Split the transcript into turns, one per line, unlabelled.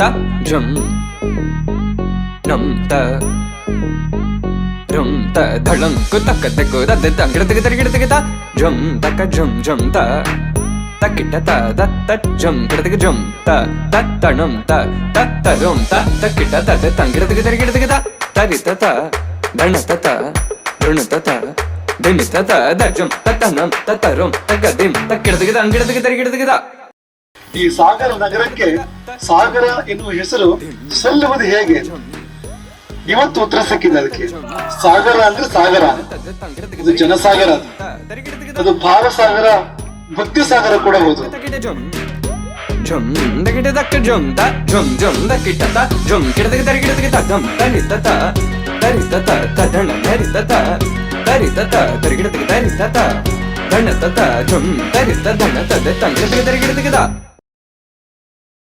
ட ஜம் ரம் த ரம் த தளம் கு தக்க தெக்கு த தெ தங்கிடத்துக்கு தரிகிடத்துக்கு த ஜம் தக்க ஜம் ஜம் த தக்கிட்ட த த தட் ஜம் கிடத்துக்கு ஜம் த தத் தணம் த தத் தரும் த தக்கிட்ட த தெ தங்கிடத்துக்கு தரிகிடத்துக்கு த தரித்த த தணத்த த ருணத்த த திமித்த த தஜம் தத்தனம் தத்தரும் தக்கதிம் தக்கிடத்துக்கு தங்கிடத்துக்கு தரிகிடத்துக்கு தான்
ಈ ಸಾಗರ ನಗರಕ್ಕೆ ಸಾಗರ ಎನ್ನುವ ಹೆಸರು
ಸಲ್ಲುವುದು
ಹೇಗೆ ಇವತ್ತು ಉತ್ತರ ಸಿಕ್ಕಿದೆ ಅದಕ್ಕೆ ಸಾಗರ ಅಂದ್ರೆ ಸಾಗರ
ಇದು ಜನಸಾಗರ ಅದು
ಭಾವಸಾಗರ ಭಕ್ತಿ ಸಾಗರ ಕೂಡ ಹೌದು
ತರಿತ ದಗಿಡ ತರಿತ ಜುಮ್ ದ ಜುಮ್ ಜುಮ್ ದಕ್ಕಿಟ ತ ಜುಮ್ ಕಿಡದಗ ದರಿಗಿಡ ದಗಿ ತ ದಮ್ ತರಿ ತ ತ ತರಿ ತ ತ ತ ದಣ ತರಿ ತ ತ ತರಿ ತ ತ ದರಿಗಿಡ ದಗಿ ತರಿ ತ ತ ದಣ ತ ತ ಜುಮ್ ತರಿ ತ ದಣ ತ